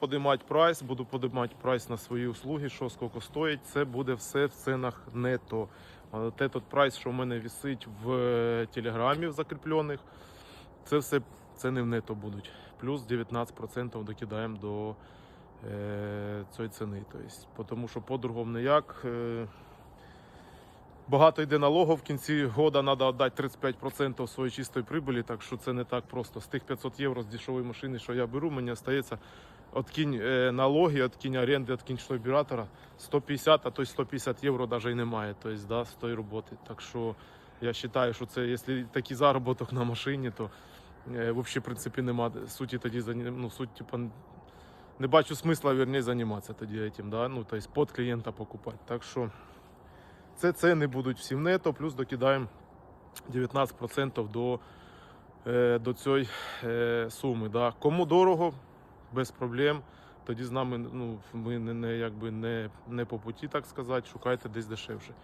подимати прайс, буду подимати прайс на свої услуги, що скільки стоїть. Це буде все в цінах нето. От этот прайс, що в мене висить в е, телеграмі в закріплених, це все ціни в нето будуть. Плюс 19% докидаємо до е, цієї ціни. Тобто, тому що по-другому ніяк. Е, Багато йде налогів, в кінці года треба віддати 35% своєї чистої прибулі, так що це не так просто. З тих 500 євро з дешевої машини, що я беру, мені залишається откинь е, налоги, откинь оренди, откинь штойбюратора, 150, а то й 150 євро навіть і немає тобто, да, з тої роботи. Так що я вважаю, що це, якщо такий заробіток на машині, то е, взагалі, в принципі, нема суті тоді, ну, суть, типа, не бачу смисла, вірніше, займатися тоді цим, да? ну, тобто, под клієнта покупати. Так що це ціни будуть всі в нето, плюс докидаємо 19% до, е, до цієї суми. Да. Кому дорого, без проблем. Тоді з нами ну, ми не, не, якби не, не по путі, так сказати, шукайте десь дешевше.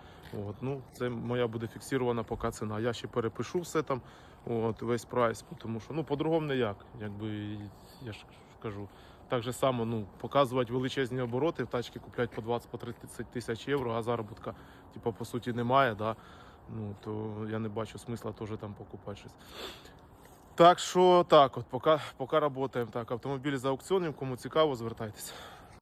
От, ну, це моя буде фіксована поки ціна. Я ще перепишу все там, от, весь прайс, тому що ну, по-другому ніяк. Якби, я ж кажу. Так же само ну, показувати величезні обороти, тачки купляти по 20 по 30 тисяч євро, а заробітка, типу, по суті, немає. Да? Ну, то я не бачу смисла теж там покупати щось. Так що так, от поки, поки працюємо. Так, автомобілі за аукціоном, кому цікаво, звертайтеся.